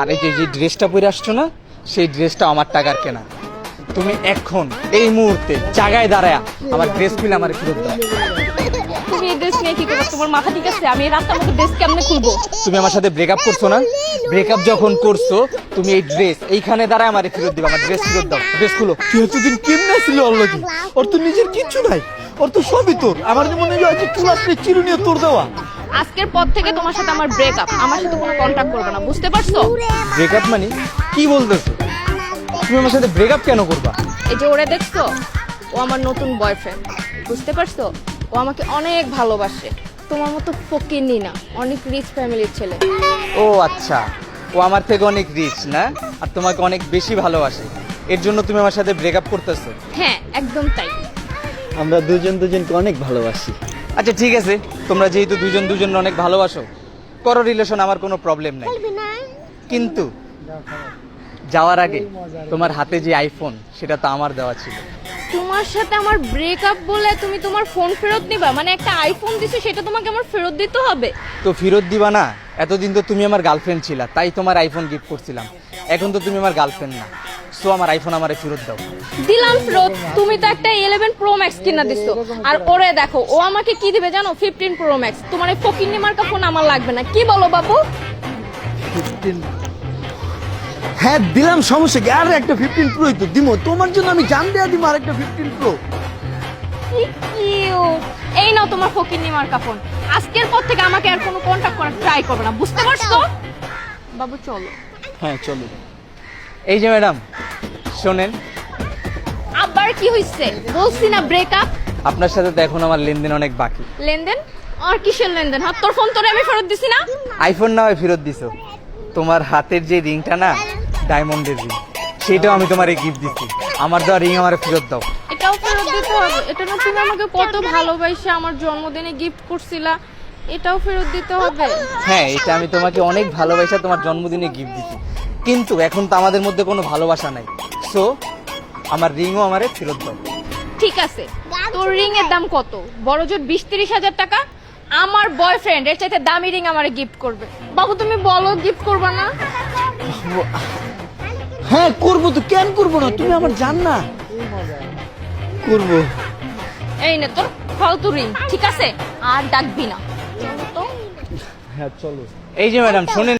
আর এই যে যে ড্রেসটা পরে আসছো না সেই ড্রেসটা আমার টাকার কেনা। তুমি এখন এই মুহূর্তে জায়গায় দাঁড়ায় আমার ড্রেস কিনে আমার ফেরত দাও। তুমি এই ড্রেস নিয়ে কি করবে তোমার মাথা ঠিক আছে? আমি এই রাস্তার মধ্যে ড্রেস কেমনে খুলবো? তুমি আমার সাথে ব্রেকআপ করছ না? ব্রেকআপ যখন করছ তুমি এই ড্রেস এইখানে দাঁড়ায় আমার ফেরত দিবে। আমার ড্রেস ফেরত দাও। ড্রেস খুলো। তুই এতদিন কেমনে ছিল ওর লাগি? ওর তো নিজের কিচ্ছু নাই। ওর তো সবই তোর। আমার মনে হয় যে ক্লাসে চিরুনিয়ে তোর দেওয়া। আজকের পর থেকে তোমার সাথে আমার ব্রেকআপ আমার সাথে কোনো কন্ট্যাক্ট করবে না বুঝতে পারছ? ব্রেকআপ মানে? কি বলতেছো? তুমি আমার সাথে ব্রেকআপ কেন করবা? এই যে ওরে দেখছ ও আমার নতুন বয়ফ্রেন্ড বুঝতে পারছ? ও আমাকে অনেক ভালোবাসে। তোমার মতো ফকিনি না অনেক রিচ ফ্যামিলির ছেলে। ও আচ্ছা ও আমার থেকে অনেক রিচ না? আর তোমাকে অনেক বেশি ভালোবাসে। এর জন্য তুমি আমার সাথে ব্রেকআপ করতেছো? হ্যাঁ একদম তাই। আমরা দুজন দুজনকে অনেক ভালোবাসি। আচ্ছা ঠিক আছে। তোমরা যেহেতু দুজন দুজন অনেক ভালোবাসো করো রিলেশন আমার কোনো প্রবলেম নাই। কিন্তু যাওয়ার আগে তোমার হাতে যে আইফোন সেটা তো আমার দেওয়া ছিল। তোমার সাথে আমার ব্রেকআপ বলে তুমি তোমার ফোন ফেরত নিবা? মানে একটা আইফোন দিছো সেটা তোমাকে আমার ফেরত দিতে হবে? তো ফেরত দিবা না? এতদিন তো তুমি আমার গার্লফ্রেন্ড ছিলা তাই তোমার আইফোন গিফট করছিলাম। এখন তো তুমি আমার গার্লফ্রেন্ড না। সো আমার আইফোন আমারে ফেরত দাও। দিলাম ফেরত। তুমি তো একটা ইলেভেন প্রো ম্যাক্স কিনা দিছো। আর ওরে দেখো ও আমাকে কি দিবে জানো? ফিফটিন প্রো ম্যাক্স তোমার এই ফকির মার্কা ফোন আমার লাগবে না। কি বলো বাবু 15 হ্যাঁ দিলাম সমস্যা কি? আর একটা ফিফটিন প্রোই তো দিমো। তোমার জন্য আমি জান দেয়া দিব আর একটা ফিফটিন প্রো কি cute। এই নাও তোমার ফকির মার্কা ফোন আজকের পর থেকে আমাকে আর কোনো কন্টাক্ট করার ট্রাই করবে না। বুঝতে পারছ? বাবু চলো। হ্যাঁ চলো। এই যে ম্যাডাম শোনেন। আবার কি হইছে? বলছি না ব্রেকআপ আপনার সাথে তো এখন আমার লেনদেন অনেক বাকি। লেনদেন? আর কিসের লেনদেন? হ্যাঁ তোর ফোন তোরে আমি ফেরত দিছি না? আইফোন না ফেরত দিছো। তোমার হাতের যে রিংটা না ডায়মন্ডের রিং সেটাও আমি তোমার গিফট দিচ্ছি আমার দেওয়া রিং আমার ফেরত দাও। এটাও ফেরত দিতে হবে। এটা না তুমি আমাকে কত ভালোবাসে আমার জন্মদিনে গিফট করছিলা। এটাও ফেরত দিতে হবে। হ্যাঁ এটা আমি তোমাকে অনেক ভালোবাসা তোমার জন্মদিনে গিফট দিচ্ছি কিন্তু এখন তো আমাদের মধ্যে কোনো ভালোবাসা নাই। সো আমার রিংও আমারে ফেরত দাও। ঠিক আছে। তোর রিং এর দাম কত? বড় জোর বিশ তিরিশ হাজার টাকা। আমার বয়ফ্রেন্ড এর চাইতে দামি রিং আমারে গিফট করবে। বাবু তুমি বলো গিফট করবা না? হ্যাঁ করব তো। কেন করব না? তুমি আমার জান না। করব। এই না তোর ফালতু রিং ঠিক আছে? আর ডাকবি না। তো। হ্যাঁ চলো। এই যে ম্যাডাম শোনেন।